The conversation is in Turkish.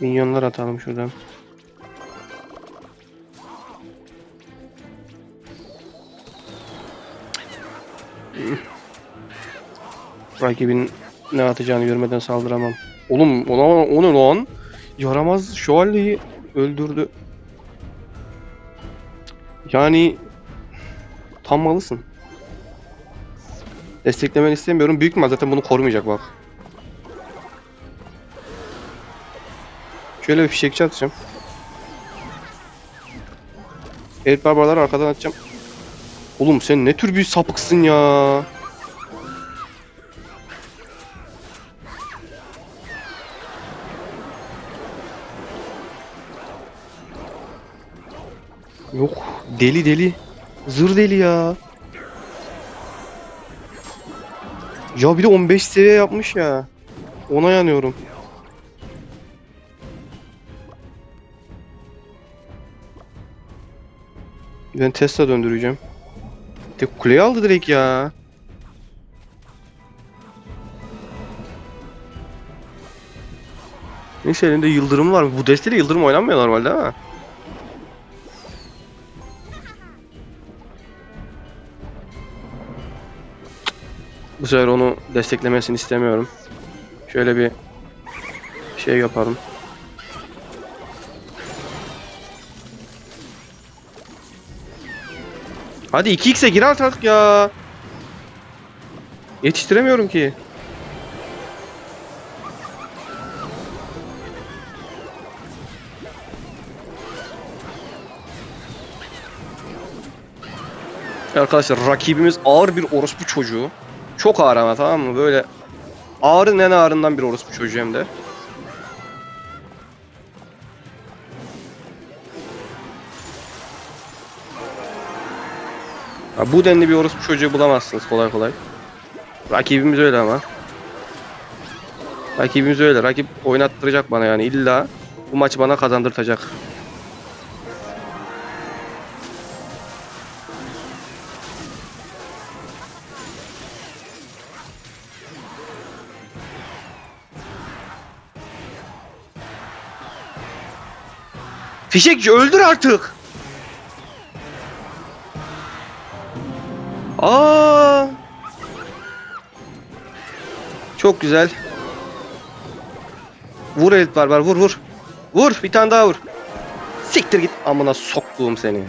Minyonlar atalım şuradan. Rakibin ne atacağını görmeden saldıramam. Oğlum ona o ne lan? Yaramaz şövalyeyi öldürdü. Yani tam malısın. Desteklemeni istemiyorum. Büyük mal zaten bunu korumayacak bak. Şöyle bir fişekçi atacağım. Evet barbarları arkadan atacağım. Oğlum sen ne tür bir sapıksın ya. Yok deli deli. Zır deli ya. Ya bir de 15 seviye yapmış ya. Ona yanıyorum. Ben Tesla döndüreceğim. Tek kuleyi aldı direkt ya. Neyse elinde yıldırım var. Bu desteyle yıldırım oynanmıyor normalde ama. Bu sefer onu desteklemesini istemiyorum. Şöyle bir şey yapalım. Hadi 2x'e gir artık ya. Yetiştiremiyorum ki. Arkadaşlar rakibimiz ağır bir orospu çocuğu. Çok ağır ama tamam mı? Böyle ağırın en ağırından bir orospu çocuğu hem de. Ha, bu denli bir orospu çocuğu bulamazsınız kolay kolay. Rakibimiz öyle ama. Rakibimiz öyle. Rakip oynattıracak bana yani illa bu maçı bana kazandırtacak. Fişekçi öldür artık. Aa! Çok güzel. Vur elit barbar vur vur. Vur bir tane daha vur. Siktir git amına soktuğum seni.